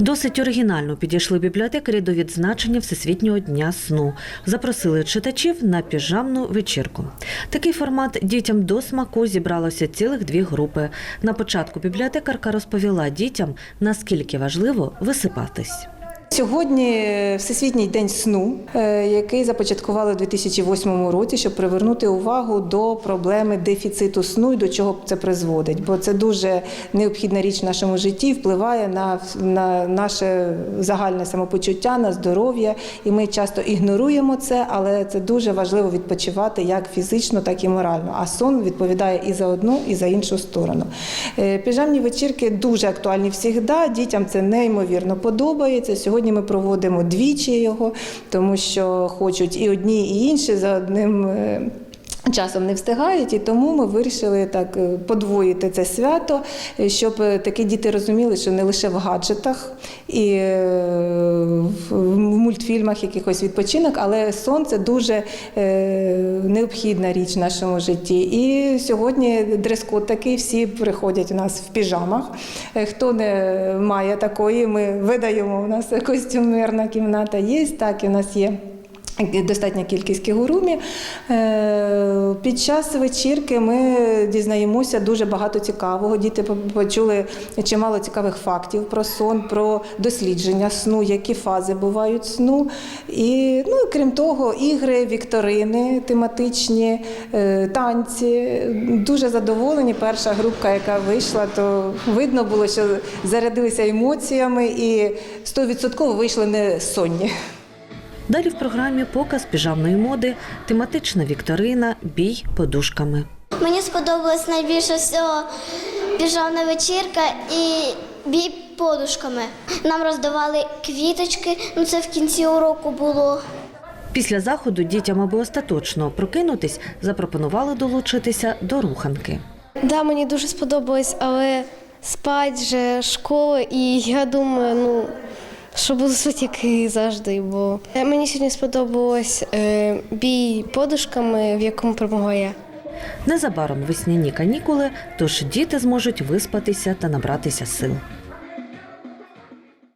Досить оригінально підійшли бібліотекарі до відзначення Всесвітнього дня сну. Запросили читачів на піжамну вечірку. Такий формат дітям до смаку зібралося цілих дві групи. На початку бібліотекарка розповіла дітям, наскільки важливо висипатись. Сьогодні Всесвітній день сну, е, який започаткували у 2008 році, щоб привернути увагу до проблеми дефіциту сну і до чого це призводить. Бо це дуже необхідна річ в нашому житті, впливає на, на наше загальне самопочуття, на здоров'я. І ми часто ігноруємо це, але це дуже важливо відпочивати як фізично, так і морально. А сон відповідає і за одну, і за іншу сторону. Е, Піжамні вечірки дуже актуальні завжди. Дітям це неймовірно подобається. Сьогодні ми проводимо двічі його, тому що хочуть і одні, і інші за одним. е, Часом не встигають, і тому ми вирішили так е, подвоїти це свято, е, щоб такі діти розуміли, що не лише в гаджетах і мультфільмах якихось відпочинок, але сон це дуже е, необхідна річ в нашому житті. І сьогодні дрес-код такий, всі приходять у нас в піжамах. Е, Хто не має такої, ми видаємо. У нас костюмерна кімната є, так і в нас є. Достатня кількість кігурумі. Е, Під час вечірки ми дізнаємося дуже багато цікавого. Діти почули чимало цікавих фактів про сон, про дослідження сну, які фази бувають сну. І, ну, крім того, ігри, вікторини тематичні, е, танці. Дуже задоволені. Перша групка, яка вийшла, то видно було, що зарядилися емоціями і 100% вийшли не сонні. Далі в програмі показ піжамної моди, тематична вікторина, бій подушками. Мені сподобалась найбільше всього піжамна вечірка і бій подушками. Нам роздавали квіточки, ну це в кінці уроку було. Після заходу дітям, аби остаточно прокинутись, запропонували долучитися до руханки. Да, мені дуже сподобалось, але спать же школа, і я думаю, ну що буду спати, як і завжди. Бо Е, мені сьогодні сподобалось е, бій подушками, в якому перемогла я. Незабаром весняні канікули, тож діти зможуть виспатися та набратися сил.